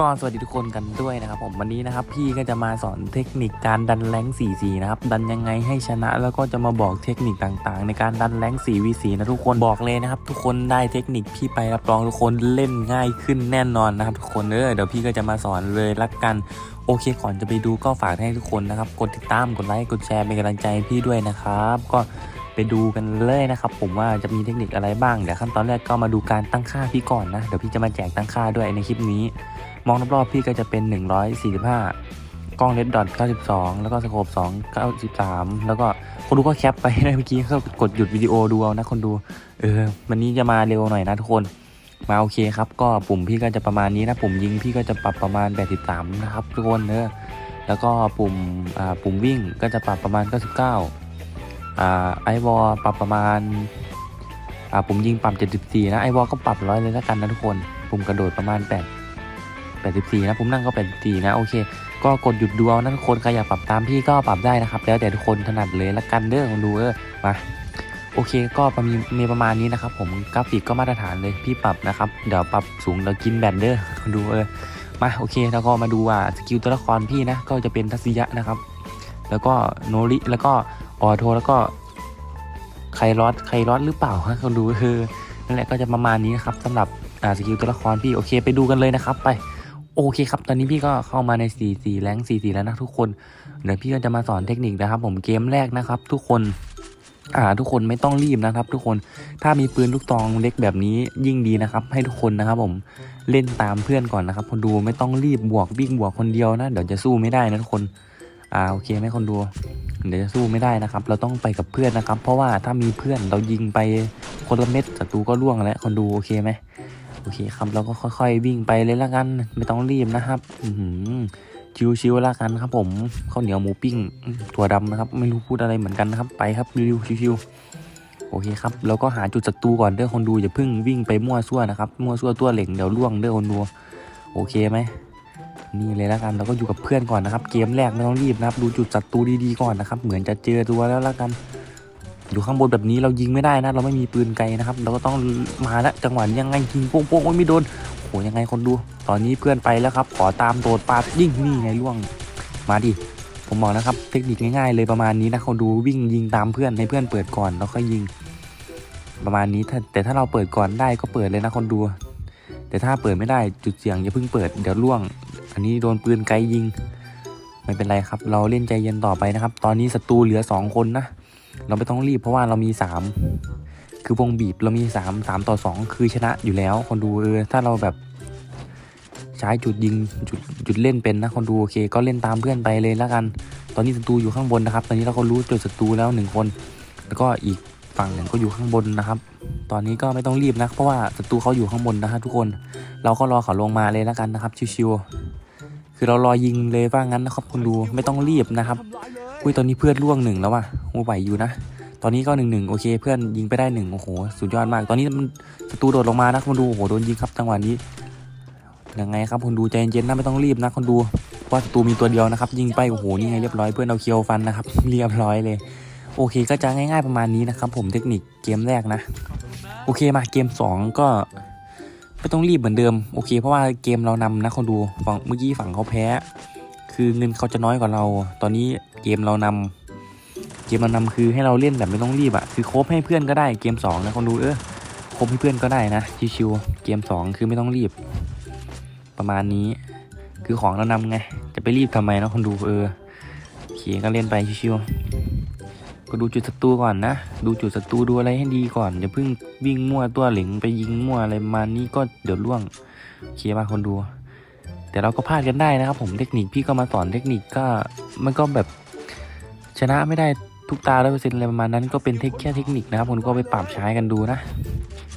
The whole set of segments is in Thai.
ก็สวัสดีทุกคนกันด้วยนะครับผมวันนี้นะครับพี่ก็จะมาสอนเทคนิคการดันแรง4 4นะครับดันยังไงให้ชนะ แล้วก็จะมาบอกเทคนิคต่างๆ ในการดันแรง4 v 4นะทุกคนบอกเลยนะครับทุกคนได้เทคนิคพี่ไปรับรองทุกคนเล่นง่ายขึ้นแน่นอนนะครับทุกคนเออเดี๋ยวพี่ก็จะมาสอนเลยละกันโอเคก่อนจะไปดูก็ฝากให้ทุกคนนะครับกดติดตามกดไลค์กดแชร์เป็นกำลังใจพี่ด้วยนะครับ ก็ไปดูกันเลยนะครับ ผมว่าจะมีเทคนิคอะไรบ้างเดี๋ยวขั้นตอนแรกก็มาดูการตั้งค่าพี่ก่อนนะเดี๋ยวพี่จะมาแจกตั้งค่าด้วยในคลิปนี้ มองรอบๆพี่ก็จะเป็น 145 กล้องเลดดอท92 แล้วก็สโคป2 93 แล้วก็คนดูก็แคปไปนะเมื่อกี้ก็กดหยุดวิดีโอดูเอานะคนดู เออวันนี้จะมาเร็วหน่อยนะทุกคนมาโอเคครับ ก็ปุ่มพี่ก็จะประมาณนี้นะ ปุ่มยิงพี่ก็จะปรับประมาณ 83 นะครับทุกคนเนอะแล้วก็ปุ่มอ่าปุ่มวิ่งก็จะปรับประมาณ 99อ่าไอวอปรับประมาณอ่าปุ่มยิงปรับ 74 นะไอวอก็ปรับร้อยเลยแล้วกันนะทุกคน ปุ่มกระโดดประมาณ 8 84 นะ ผมนั่งก็ 84 นะ โอเค ก็กดหยุดดูเอานะทุกคนใครอยากปรับตามพี่ก็ปรับได้นะครับ แล้วแต่ทุกคนถนัดเลยละกันเด้อคนดูเออมาโอเคก็ประมีมีประมาณนี้นะครับ ผมกราฟิกก็มาตรฐานเลยพี่ปรับนะครับ เดี๋ยวปรับสูงเดี๋ยวกินแบตเดอคนดูเออมาโอเคแล้วก็มาดูว่าสกิลตัวละครพี่นะก็จะเป็นทัศยะนะครับ แล้วก็โนริแล้วก็ออโทแล้วก็ไครอสไครอสหรือเปล่าฮะคนดูคือนั่นแหละก็จะประมาณนี้นะครับสำหรับสกิลตัวละครพี่โอเค ไปดูกันเลยนะครับไป โอเคครับ ตอนนี้พี่ก็เข้ามาใน 4 4 แรง4 4 แล้วนะทุกคน เดี๋ยวพี่ก็จะมาสอนเทคนิคนะครับ ผมเกมแรกนะครับ ทุกคน อ่า ทุกคนไม่ต้องรีบนะครับ ทุกคน ถ้ามีปืนลูกตองเล็กแบบนี้ยิ่งดีนะครับ ให้ทุกคนนะครับ ผม เล่นตามเพื่อนก่อนนะครับคนดูไม่ต้องรีบบวกวิ่งบวกคนเดียวนะ เดี๋ยวจะสู้ไม่ได้นะทุกคน อ่า โอเคไหมคนดู เดี๋ยวจะสู้ไม่ได้นะครับ เราต้องไปกับเพื่อนนะครับ เพราะว่าถ้ามีเพื่อนเรายิงไปคนละเม็ดศัตรูก็ล่วงแล้วคนดูโอเคไหม โอเคครับเราก็ค่อยๆ วิ่งไปเลยละกัน ไม่ต้องรีบนะครับ อืชิวๆละกันครับ ผมข้าวเหนียวหมูปิ้งถั่วดำนะครับ ไม่รู้พูดอะไรเหมือนกันนะครับ ไปครับรีวิวชิวๆโอเคครับเราก็หาจุดศัตรูก่อนเด้อคนดูอย่าเพิ่งวิ่งไปมั่วซั่วนะครับมั่วซั่วตัวเหล่งเดี๋ยวล่วงเด้อคนดูโอเคไหมนี่เลยละกันเราก็อยู่กับเพื่อนก่อนนะครับ เกมแรกไม่ต้องรีบนะครับ ดูจุดศัตรูดีๆก่อนนะครับ เหมือนจะเจอตัวแล้วละกัน อยู่ข้างบนแบบนี้เรายิงไม่ได้นะ เราไม่มีปืนไกลนะครับ เราก็ต้องมาล้วจังหวะยังไงยิงโป้งๆโอ้ยไม่โดนโหยังไงคนดู ตอนนี้เพื่อนไปแล้วครับ ขอตามโดดปาดยิงนี่ไงล่วง มาดิผมบอกนะครับ เทคนิคง่ายๆเลยประมาณนี้นะคนดูวิ่งยิงตามเพื่อนให้เพื่อนเปิดก่อนแล้วค่อยยิง ประมาณนี้แต่ถ้าเราเปิดก่อนได้ก็เปิดเลยนะคนดู แต่ถ้าเปิดไม่ได้จุดเสี่ยงอย่าเพิ่งเปิดเดี๋ยวล่วง อันนี้โดนปืนไกลยิงไม่เป็นไรครับ เราเล่นใจเย็นต่อไปนะครับ ตอนนี้ศัตรูเหลือสองคนนะ เราไม่ต้องรีบเพราะว่าเรามีสามคือวงบีบเรามีสามสามต่อสองคือชนะอยู่แล้ว คนดูเออถ้าเราแบบใช้จุดยิงจุดจุดเล่นเป็นนะคนดูโอเค ก็เล่นตามเพื่อนไปเลยแล้วกัน ตอนนี้ศัตรูอยู่ข้างบนนะครับ ตอนนี้เราก็รู้จุดศัตรูแล้วหนึ่งคน แล้วก็อีกฝั่งหนึ่งก็อยู่ข้างบนนะครับ ตอนนี้ก็ไม่ต้องรีบนะเพราะว่าศัตรูเขาอยู่ข้างบนนะครับทุกคน เราก็รอเขาลงมาเลยแล้วกันนะครับชิวๆคือเรารอยิงเลยว่างั้นนะครับคนดูไม่ต้องรีบนะครับ อุ้ยตอนนี้เพื่อนล่วงหนึ่งแล้วว่ะโอ้ไหวอยู่นะ ตอนนี้ก็หนึ่งหนึ่งโอเค เพื่อนยิงไปได้หนึ่งโอ้โหสุดยอดมาก ตอนนี้มันศัตรูโดดลงมานะคนดูโอ้โหโดนยิงครับจังหวะนี้ยังไงครับคนดูใจเย็นๆนะไม่ต้องรีบนะคนดูว่าศัตรูมีตัวเดียวนะครับ ยิงไปโอ้โหนี่ไงเรียบร้อยเพื่อนเอาเคียวฟันนะครับเรียบร้อยเลย โอเคก็จะง่าย ๆประมาณนี้นะครับ ผมเทคนิคเกมแรกนะ โอเคมาเกมสองก็ไม่ต้องรีบเหมือนเดิมโอเค เพราะว่าเกมเรานำนะคนดูฝั่งเมื่อกี้ฝั่งเขาแพ้ คือเงินเขาจะน้อยกว่าเรา ตอนนี้ เกมเรานำเกมเรานำคือให้เราเล่นแบบไม่ต้องรีบอะคือโคบให้เพื่อนก็ได้เกมสองนะคนดูเออโคบให้เพื่อนก็ได้นะชิวๆเกมสองคือไม่ต้องรีบ ประมาณนี้ คือของเรานำไงจะไปรีบทำไมนะคนดูเออโอเคก็เล่นไปชิวๆก็ดูจุดศัตรูก่อนนะดูจุดศัตรูดูอะไรให้ดีก่อนอย่าเพิ่งวิ่งมั่วตัวเหลิงไปยิงมั่วอะไรมานี้ก็เดี๋ยวล่วงโอเคป่ะคนดูแต่เราก็พลาดกันได้นะครับผมเทคนิคพี่ก็มาสอนเทคนิคก็มันก็แบบ ชนะไม่ได้ทุกตาร้อยเปอร์เซ็นต์อะไรประมาณนั้นก็เป็นเทคแค่เทคนิคนะครับผมก็ไปปรับใช้กันดูนะ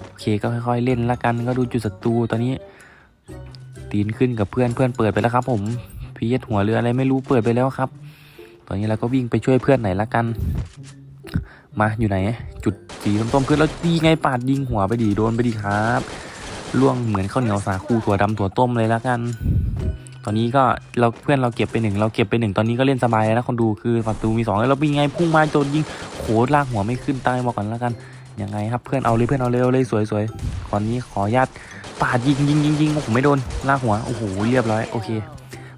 โอเคก็ค่อยๆเล่นละกันก็ดูจุดศัตรูตอนนี้ ตีนขึ้นกับเพื่อนเพื่อนเปิดไปแล้วครับ ผมพีเอสหัวเรืออะไรไม่รู้เปิดไปแล้วครับ ตอนนี้เราก็วิ่งไปช่วยเพื่อนไหนละกัน มาอยู่ไหน จุดสีต้มๆเพื่อนแล้วดีไงปาดยิงหัวไปดีโดนไปดีครับล่วงเหมือนข้าวเหนียวสาคูถั่วดำถั่วต้มเลยละกัน ตอนนี้ก็เราเพื่อนเราเก็บไปหนึ่งเราเก็บไปหนึ่งตอนนี้ก็เล่นสบายแล้วนะคนดูคือฝั่งตูมีสองแล้วเราวิ่งไงพุ่งมาโจนยิงโหลากหัวไม่ขึ้นตายมาก่อนแล้วกันยังไงครับเพื่อนเอาเลยเพื่อนเอาเร็วเลยสวยๆก่อนนี้ขออนุญาตปาดยิงยิงยิงยิงโอ้โหไม่โดนลากหัวโอ้โหเรียบร้อยโอเค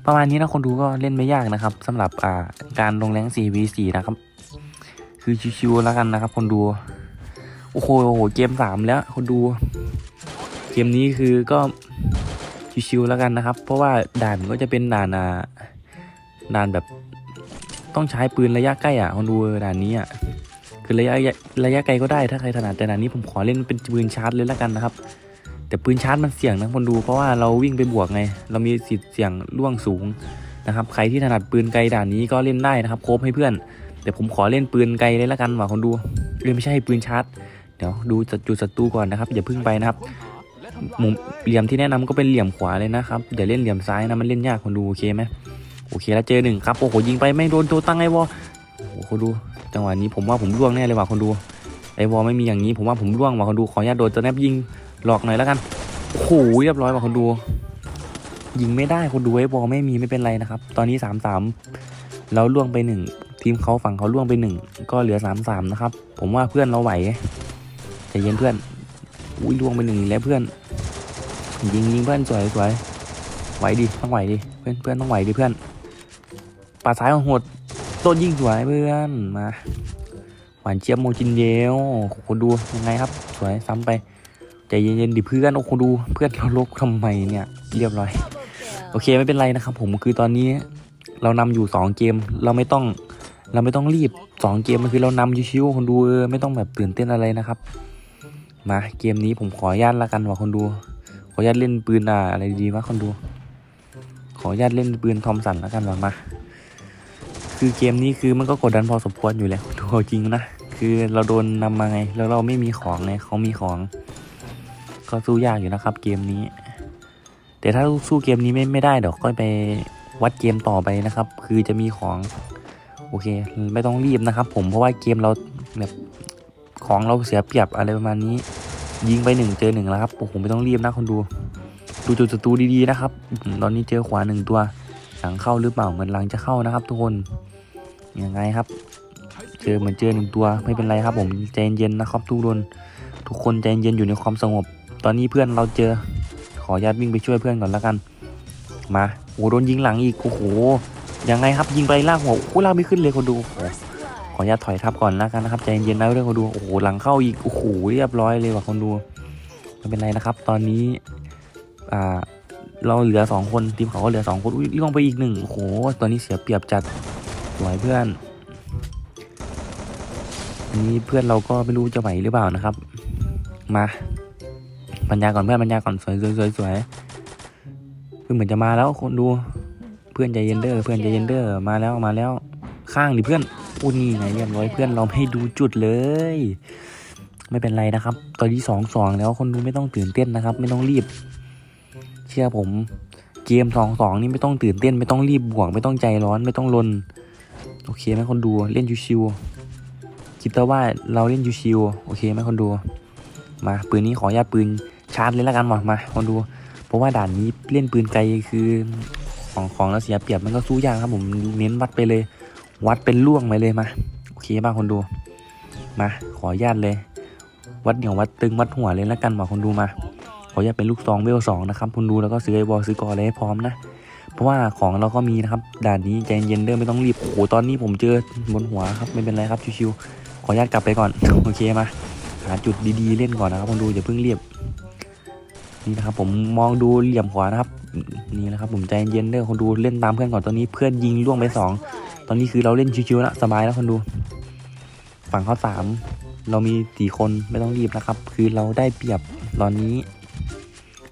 ประมาณนี้นะคนดูก็เล่นไม่ยากนะครับสำหรับอ่าการลงแรง 4v4 นะครับ คือชิวๆแล้วกันนะครับ คนดูโอ้โหโอ้โหเกมสามแล้วคนดู เกมนี้คือก็ ชิวๆแล้วกันนะครับ เพราะว่าด่านก็จะเป็นด่านอ่าด่านแบบต้องใช้ปืนระยะใกล้อะคนดูด่านนี้อะคือระยะระยะไกลก็ได้ถ้าใครถนัดแต่ด่านนี้ผมขอเล่นเป็นปืนชาร์จเลยแล้วกันนะครับ แต่ปืนชาร์จมันเสี่ยงนะคนดูเพราะว่าเราวิ่งไปบวกไง เรามีสิทธิ์เสี่ยงล่วงสูงนะครับ ใครที่ถนัดปืนไกลด่านนี้ก็เล่นได้นะครับโคบให้เพื่อน แต่ผมขอเล่นปืนไกลเลยแล้วกันว่ะคนดูเอยไม่ใช่ปืนชาร์จเดี๋ยวดูจุดศัตรูก่อนนะครับอย่าพึ่งไปนะครับ มุมเหลี่ยมที่แนะนำก็เป็นเหลี่ยมขวาเลยนะครับอย่าเล่นเหลี่ยมซ้ายนะมันเล่นยากคนดูโอเคไหมโอเคแล้วเจอหนึ่งครับโอ้โหยิงไปไม่โดนตัวตั้งไอวอโอ้โหคนดูจังหวะนี้ผมว่าผมร่วงแน่เลยว่ะคนดูไอวอไม่มีอย่างนี้ผมว่าผมร่วงว่ะคนดูขออนุญาตโดนตัวแนบยิงหลอกหน่อยแล้วกันโอ้โหเรียบร้อยว่ะคนดู ยิงไม่ได้คนดูไอวอไม่มีไม่เป็นไรนะครับตอนนี้สามสามเราล่วงไปหนึ่งทีมเขาฝั่งเขาล่วงไปหนึ่งก็เหลือสามสามนะครับผมว่าเพื่อนเราไหวใจเย็นเพื่อนอุ้ยล่วงไปหนึ่งแล้วเพื่อน ยิงยิงเพื่อนสวยสวยไหวดิต้องไหวดิเพื่อนเพื่อนต้องไหวดิเพื่อนปาดซ้ายของหดโดนยิงสวยเพื่อนมาหวานเจี๊ยบโมจินเยลคนดูยังไงครับ สวยซ้ำไปใจเย็นๆดิเพื่อนโอ้คนดูเพื่อนเราลกทำไมเนี่ยเรียบร้อยโอเคไม่เป็นไรนะครับ ผมคือตอนนี้เรานำอยู่สองเกมเราไม่ต้องเราไม่ต้องรีบสองเกมมันคือเรานำชิวๆคนดูเออไม่ต้องแบบตื่นเต้นอะไรนะครับ มาเกมนี้ผมขออนุญาตละกันว่าคนดู ออนุญาตเล่นปืนอ่าอะไรดีวะคนดู ขออนุญาตเล่นปืนทอมสันและกันว่ามาคือเกมนี้คือมันก็กดดันพอสมควรอยู่แล้วดูจริงนะคือเราโดนนำมาไงแล้วเราไม่มีของไงเขามีของ ก็สู้ยากอยู่นะครับ เกมนี้ แต่ถ้าสู้เกมนี้ไม่ไม่ได้เดี๋ยวค่อยไปวัดเกมต่อไปนะครับ คือจะมีของ โอเค ไม่ต้องรีบนะครับ ผมเพราะว่าเกมเราแบบของเราเสียเปรียบอะไรประมาณนี้ ยิงไปหนึ่งเจอหนึ่งแล้วครับโอ้โหไม่ต้องรีบนะคนดู ดูจุดศัตรูดีๆนะครับตอนนี้เจอขวาหนึ่งตัวหลังเข้าหรือเปล่าเหมือนหลังจะเข้านะครับ ทุกคนยังไงครับ เจอเหมือนเจอหนึ่งตัวไม่เป็นไรครับ ผมใจเย็นๆนะครับ ทุกคนทุกคนใจเย็นอยู่ในความสงบ ตอนนี้เพื่อนเราเจอ ขออนุญาตวิ่งไปช่วยเพื่อนก่อนแล้วกัน มาโอ้โดนยิงหลังอีกโอ้โหยังไงครับยิงไปลากหัวโอ้ลากไม่ขึ้นเลยคนดูโอ้ ออนุญาตถอยทับก่อนแล้วกันนะครับใจเย็นๆนะเรื่องคนดูโอ้โหหลังเข้าอีกโอ้โหเรียบร้อยเลยว่ะคนดูไม่เป็นไรนะครับ ตอนนี้อ่าเราเหลือสองคนทีมเขาก็เหลือสองคนอุ้ยล่วงไปอีกหนึ่งโอ้โหตอนนี้เสียเปรียบจัดสวยเพื่อนอันนี้เพื่อนเราก็ไม่รู้จะไหวหรือเปล่านะครับ มาบรรยาก่อนเพื่อนบรรยาก่อนสวยสวยสวยสวยเพื่อนเหมือนจะมาแล้วคนดู เพื่อนใจเย็นเด้อเพื่อนใจเย็นเด้อมาแล้วมาแล้วข้างดิเพื่อน อุ้นี่ไงเรียบร้อยเพื่อนเราไม่ดูจุดเลย ไม่เป็นไรนะครับ ตอนที่สองสองแล้วคนดูไม่ต้องตื่นเต้นนะครับ ไม่ต้องรีบ เชื่อผม เกมสองสองนี่ไม่ต้องตื่นเต้น ไม่ต้องรีบบวก ไม่ต้องใจร้อนไม่ต้องลน โอเคไหมคนดูเล่นชิวๆคิดแต่ว่าเราเล่นชิวๆโอเคไหมคนดู มาปืนนี้ขออนุญาตปืนชาร์จเลยแล้วกันมามาคนดู เพราะว่าด่านนี้เล่นปืนไกลคือของของเราเสียเปรียบมันก็สู้ยากครับผมเน้นวัดไปเลย วัดเป็นล่วงไปเลยมาโอเคป่ะคนดูมา ขออนุญาตเลย วัดเหนียววัดตึงวัดหัวเลยแล้วกันมาคนดูมา ขออนุญาตเป็นลูกซองเวลสองนะครับคุณดูแล้วก็ซื้อไอบอลซื้อกออะไรให้พร้อมนะเพราะว่าของเราก็มีนะครับด่านนี้ใจเย็นเด้อไม่ต้องรีบโอ้โหตอนนี้ผมเจอบนหัวครับไม่เป็นไรครับชิวๆขออนุญาตกลับไปก่อนโอเคมาหาจุดดีๆเล่นก่อนนะครับคุณดูอย่าเพิ่งเรียบนี่นะครับผมมองดูเหลี่ยมขวานะครับนี่นะครับผมใจเย็นเด้อคนดูเล่นตามเพื่อนก่อนตอนนี้เพื่อนยิงล่วงไปสอง ตอนนี้คือเราเล่นชิวๆแล้วสบายแล้วคนดู ฝั่งเขาสามเรามีสี่คนไม่ต้องรีบนะครับ คือเราได้เปรียบตอนนี้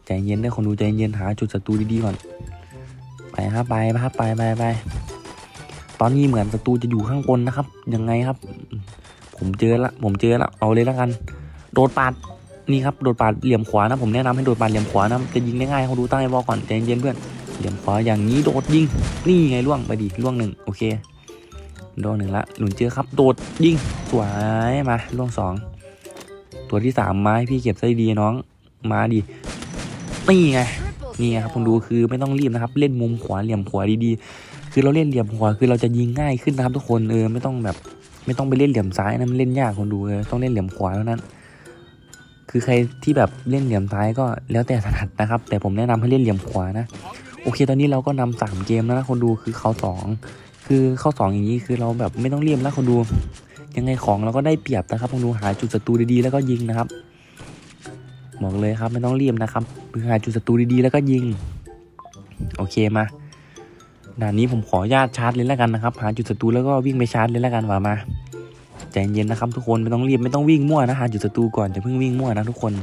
ใจเย็นเด้อคนดูใจเย็นหาจุดศัตรูดีๆก่อนไปครับไปครับไปไปไปตอนนี้เหมือนศัตรูจะอยู่ข้างบนนะครับ ยังไงครับ ผมเจอละ ผมเจอละ เอาเลยแล้วกัน โดดปาด นี่ครับ โดดปาดเหลี่ยมขวานะ ผมแนะนำให้โดดปาดเหลี่ยมขวานะ จะยิงได้ง่ายเขาดูตั้งไอ้บอลก่อนใจเย็นเพื่อน เหลี่ยมขวาอย่างนี้โดดยิง นี่ไงล่วงไปดิล่วงหนึ่งโอเคโดนหนึ่งละหนุนเจอครับโดดยิงสวยมาล่วงสองตัวที่สามมาให้พี่เก็บซะดีน้องมาดินี่ไงนี่ครับคุณดูคือไม่ต้องรีบนะครับ เล่นมุมขวาเหลี่ยมขวาดีๆ คือเราเล่นเหลี่ยมขวาคือเราจะยิงง่ายขึ้นนะครับ ทุกคนเออไม่ต้องแบบ ไม่ต้องไปเล่นเหลี่ยมซ้ายนะมันเล่นยากคนดูเออต้องเล่นเหลี่ยมขวาเท่านั้น คือใครที่แบบเล่นเหลี่ยมซ้ายก็แล้วแต่ถนัดนะครับ แต่ผมแนะนำให้เล่นเหลี่ยมขวานะ โอเคตอนนี้เราก็นำสามเกมแล้วนะคนดูคือเขาสองคือเข้าสองอย่างนี้คือเราแบบไม่ต้องเรียมแล้วคนดู ยังไงของเราก็ได้เปรียบนะครับคนดูหาจุดศัตรูดีๆแล้วก็ยิงนะครับบอกเลยครับไม่ต้องเรียมนะครับคือหาจุดศัตรูดีๆแล้วก็ยิง โอเคมาด่านนี้ผมขออนุญาตชาร์จเลยแล้วกันนะครับ หาจุดศัตรูแล้วก็วิ่งไปชาร์จเลยแล้วกันว่ามาใจเย็นนะครับทุกคนไม่ต้องรีบไม่ต้องวิ่งมั่วนะหาจุดศัตรูก่อนจะเพิ่งวิ่งมั่วนะทุกคน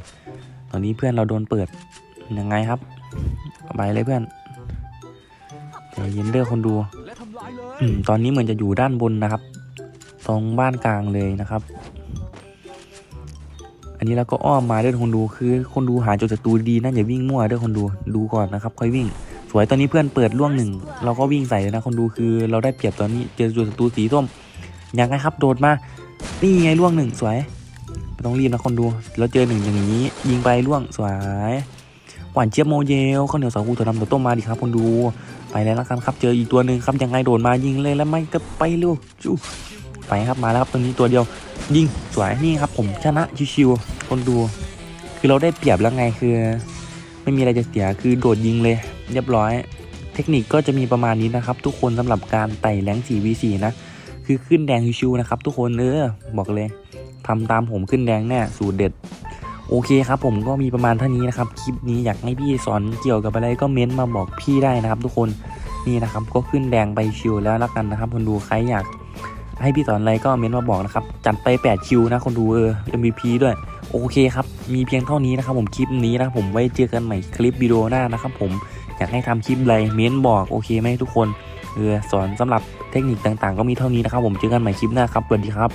ตอนนี้เพื่อนเราโดนเปิดยังไงครับไปเลยเพื่อน ใจเย็นเด้อคนดูและทำลายเลยอืมตอนนี้เหมือนจะอยู่ด้านบนนะครับ ตรงบ้านกลางเลยนะครับ อันนี้เราก็อ้อมมาเด้อคนดูคือ คนดูหาจุดศัตรูดีนะอย่าวิ่งมั่วเด้อคนดูดูก่อนนะครับ ค่อยวิ่ง สวยตอนนี้เพื่อนเปิดล่วงหนึ่งเราก็วิ่งใส่เลยนะคนดูคือเราได้เปรียบตอนนี้เจอจุดศัตรูสีส้มยังไงครับโดดมานี่ไงล่วงหนึ่งสวยไม่ต้องรีบนะคนดูเราเจอหนึ่งอย่างนี้ ยิงไปล่วงสวยหวานเจี๊ยบโมเยลข้าวเหนียวสาคูถั่วดำถั่วต้มมาดิครับคนดู ไปแล้วละกันครับ เจออีกตัวหนึ่งครับยังไงโดดมายิงเลยแล้วไม่ก็ไปเร็วจู้ไปครับมาแล้วครับตัวนี้ตัวเดียว ยิงสวยนี่ครับ ผมชนะชิวๆคนดู คือเราได้เปรียบแล้วไงคือ ไม่มีอะไรจะเสียคือโดดยิงเลย เรียบร้อย เทคนิคก็จะมีประมาณนี้นะครับ ทุกคนสำหรับการไต่แรง 4v4 นะคือขึ้นแดงชิวๆนะครับ ทุกคนเออบอกเลยทำตามผมขึ้นแดงแน่สูตรเด็ด โอเคครับผมก็มีประมาณเท่านี้นะครับ คลิปนี้อยากให้พี่สอนเกี่ยวกับอะไรก็เม้นต์มาบอกพี่ได้นะครับ ทุกคนนี่นะครับก็ขึ้นแดงไปชิวแล้วละกันนะครับ คนดูใครอยาก ให้พี่สอนอะไรก็เม้นต์มาบอกนะครับ จัดไป8คิวนะคนดูเออ MVP ด้วยโอเคครับ มีเพียงเท่านี้นะครับผมคลิปนี้นะผมไว้เจอกันใหม่คลิปวิดีโอหน้านะครับผมอยากให้ทำคลิปอะไรเม้นต์บอกโอเคไหมทุกคนเออสอนสำหรับเทคนิคต่างๆ ก็มีเท่านี้นะครับผมเจอกันใหม่คลิปหน้าครับสวัสดีครับ